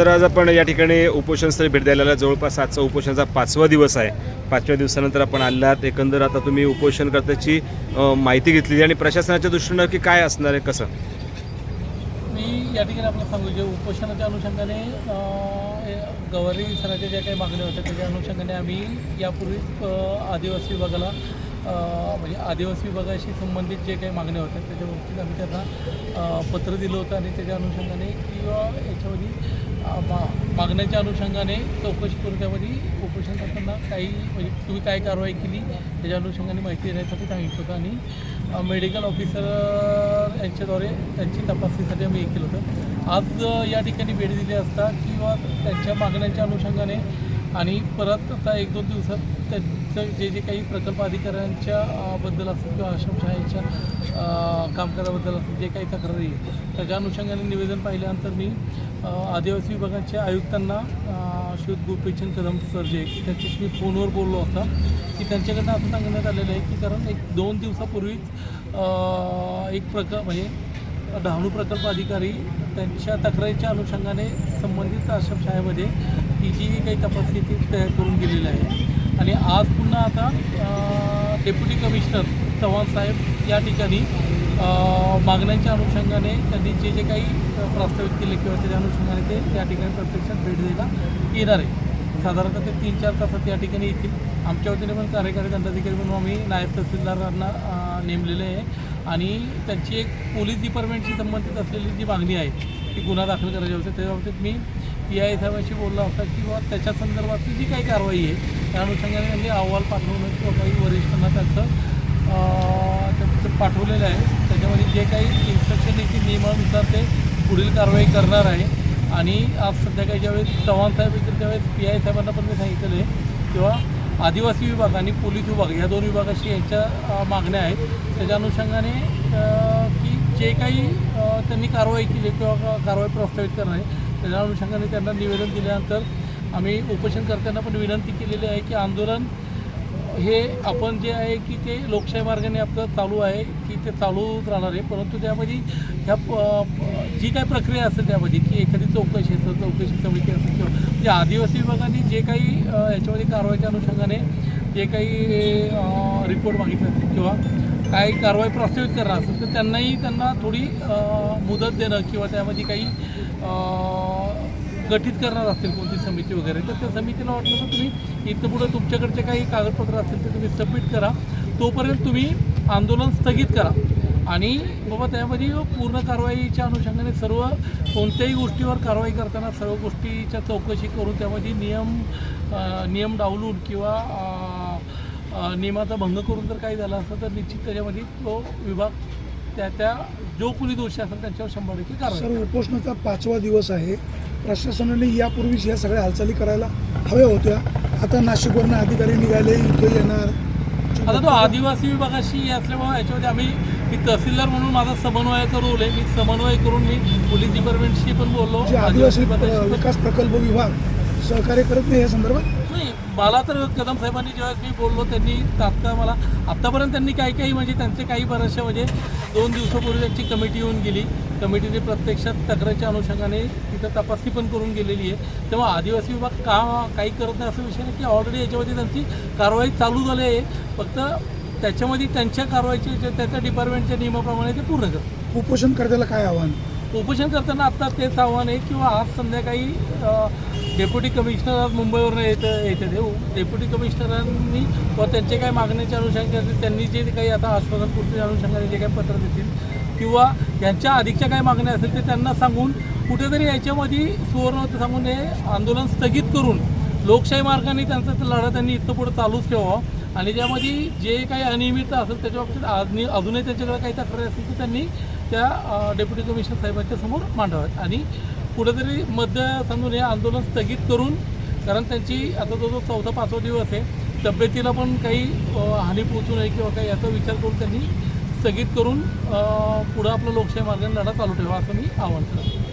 तर आज आपण या ठिकाणी उपोषणस्थळी भेट द्यायला जवळपास आजचा उपोषणाचा पाचवा दिवस आहे. पाचव्या दिवसानंतर आपण आलात एकंदर आता तुम्ही उपोषणकर्त्याची माहिती घेतली आणि प्रशासनाच्या दृष्टीनं की काय असणार आहे कसं? मी या ठिकाणी आपण सांगू जे उपोषणाच्या अनुषंगाने अं, सणाच्या ज्या काही मागण्या होत्या त्याच्या अनुषंगाने आम्ही यापूर्वीच आदिवासी विभागाला म्हणजे आदिवासी विभागाशी संबंधित जे काही मागण्या होत्या त्याच्या बाबतीत आम्ही त्यांना पत्र दिलं होतं आणि त्याच्या अनुषंगाने किंवा याच्यामध्ये मा मागण्याच्या अनुषंगाने चौकशी करून त्यामध्ये उपोषण करताना काही म्हणजे तुम्ही काय कारवाई केली त्याच्या अनुषंगाने माहिती देण्यासाठी सांगितलं होतं आणि मेडिकल ऑफिसर यांच्याद्वारे त्यांची तपासणीसाठी आम्ही हे केलं होतं. आज या ठिकाणी भेट दिली असता किंवा त्यांच्या मागण्यांच्या अनुषंगाने आणि परत आता एक दोन दिवसात त्यांचं जे जे काही प्रकल्प अधिकाऱ्यांच्या बद्दल असतील किंवा आश्रमशाळेच्या कामकाजाबद्दल असतील जे काही तक्रारी त्याच्या अनुषंगाने निवेदन पाहिल्यानंतर मी आदिवासी विभागाच्या आयुक्तांना अ, श्री गोपीचंद कदम सर जे त्यांच्याशी मी फोनवर बोललो होता की त्यांच्याकडनं असं सांगण्यात आलेलं आहे की कारण एक दोन दिवसापूर्वीच एक प्रकल्प म्हणजे डहाणू प्रकल्प अधिकारी त्यांच्या तक्रारीच्या अनुषंगाने संबंधित आश्रमशाळेमध्ये ही जी काही तपासणी ती तयार करून गेलेली आहे. आणि आज पुन्हा आता डेप्युटी कमिशनर चव्हाण साहेब या ठिकाणी मागण्यांच्या अनुषंगाने त्यांनी जे जे काही प्रास्ताविक केले किंवा त्याच्या अनुषंगाने ते त्या ठिकाणी प्रत्यक्षात भेट द्यायला येणार आहे. साधारणतः ते तीन चार तासात या ठिकाणी येतील. आमच्या वतीने पण कार्यकारी दंडाधिकारी म्हणून आम्ही नायब तहसीलदारांना नेमलेले आहे. आणि त्यांची एक पोलीस डिपार्टमेंटशी संबंधित असलेली जी मागणी आहे ती गुन्हा दाखल करायची होती त्याच्या बाबतीत मी पी आय साहेबांशी बोलला होता किंवा त्याच्या संदर्भातली जी काही कारवाई आहे त्या अनुषंगाने त्यांनी अहवाल पाठवणं किंवा काही वरिष्ठांना त्याचं त्याचं पाठवलेलं आहे. त्याच्यामध्ये जे काही इन्स्ट्रक्शन येतील नियमानुसार ते पुढील कारवाई करणार आहे. आणि आज संध्याकाळी ज्यावेळेस चव्हाण साहेब येतील त्यावेळेस पी आय साहेबांना पण मी सांगितलेलं आहे किंवा आदिवासी विभाग आणि पोलीस विभाग या दोन विभागाशी यांच्या मागण्या आहेत. त्याच्या अनुषंगाने की जे काही त्यांनी कारवाई केली किंवा कारवाई प्रस्तावित करणार आहे त्याच्या अनुषंगाने त्यांना निवेदन दिल्यानंतर आम्ही उपोषणकर्त्यांना पण विनंती केलेली आहे की आंदोलन हे आपण जे आहे की ते लोकशाही मार्गाने आपलं चालू आहे की ते चालूच राहणार आहे. परंतु त्यामध्ये ह्या प- जी काय प्रक्रिया असेल त्यामध्ये की एखादी चौकशी चौकशी समिती असेल किंवा म्हणजे आदिवासी विभागाने जे काही याच्यामध्ये कारवाईच्या अनुषंगाने जे काही रिपोर्ट मागितले असतील किंवा काही कारवाई प्रस्तावित करणार असेल तर त्यांनाही त्यांना थोडी मुदत देणं किंवा त्यामध्ये काही गठीत करणार असतील कोणती समिती वगैरे तर त्या समितीला वाटलं तर तुम्ही इथं पुढं तुमच्याकडचे काही कागदपत्र असतील ते तुम्ही सबमिट करा. तोपर्यंत तुम्ही आंदोलन स्थगित करा. आणि बाबा त्यामध्ये पूर्ण कारवाईच्या अनुषंगाने सर्व कोणत्याही गोष्टीवर कारवाई करताना सर्व गोष्टीच्या चौकशी करून त्यामध्ये नियम नियम डावलून किंवा नियमाचा भंग करून जर काही झालं असतं तर निश्चित त्याच्यामध्ये तो विभाग त्या त्या जो कोणी दोषी असेल त्यांच्यावर शंभर टक्के कारवाई. उपोषणाचा पाचवा दिवस आहे. प्रशासनाने यापूर्वीच या सगळ्या हालचाली करायला हव्या होत्या. आता नाशिकवरनं अधिकारी निघाले इथे येणार. आता तो आदिवासी विभागाशी असल्यामुळे याच्यामध्ये आम्ही मी तहसीलदार म्हणून माझा समन्वयाचा रोल आहे. मी समन्वय करून मी पोलीस डिपार्टमेंटशी पण बोललो. जे आदिवासी विकास प्रकल्प विभाग सहकार्य करत नाही या संदर्भात? नाही मला तर कदम साहेबांनी ज्यावेळेस मी बोललो त्यांनी तात्काळ मला आत्तापर्यंत त्यांनी काही काही म्हणजे त्यांचे काही बऱ्याचशा म्हणजे दोन दिवसापूर्वी त्यांची कमिटी येऊन गेली. कमिटीने प्रत्यक्षात तक्रारीच्या अनुषंगाने तिथं तपासणी पण करून गेलेली आहे. तेव्हा आदिवासी विभाग का काही करत नाही असं विषय नाही की ऑलरेडी याच्यामध्ये त्यांची कारवाई चालू झाली आहे. फक्त त्याच्यामध्ये त्यांच्या कारवाईचे जे त्याच्या डिपार्टमेंटच्या नियमाप्रमाणे ते पूर्ण करतात. उपोषण करण्याला काय आव्हान? उपोषण करताना आत्ता तेच आव्हान आहे किंवा आज संध्याकाळी डेप्युटी कमिशनर आज मुंबईवरून येतं येते ते डेप्युटी कमिशनरांनी किंवा त्यांचे काही मागण्याच्या अनुषंगाने त्यांनी जे काही आता आश्वासन पूर्तीच्या अनुषंगाने जे काही पत्र देतील किंवा यांच्या अधिकच्या काही मागण्या असेल ते त्यांना सांगून कुठेतरी याच्यामध्ये सुवर्ण सांगून हे आंदोलन स्थगित करून लोकशाही मार्गाने त्यांचा लढा त्यांनी इथं पुढे चालूच ठेवावा. आणि त्यामध्ये जे काही अनियमितता असेल त्याच्या बाबतीत आज अजूनही त्यांच्याकडे काही तक्रारी असतील तर त्यांनी त्या डेप्युटी कमिशनर साहेबांच्या समोर मांडाव्यात. आणि कुठेतरी मध्य समजून हे आंदोलन स्थगित करून कारण त्यांची आता जो जो चौथा पाचवा दिवस आहे तब्येतीला पण काही हानी पोहोचू नये किंवा काही याचा विचार करून त्यांनी स्थगित करून पुढं आपलं लोकशाही मार्गाने लढा चालू ठेवा असं मी आवाहन करतो.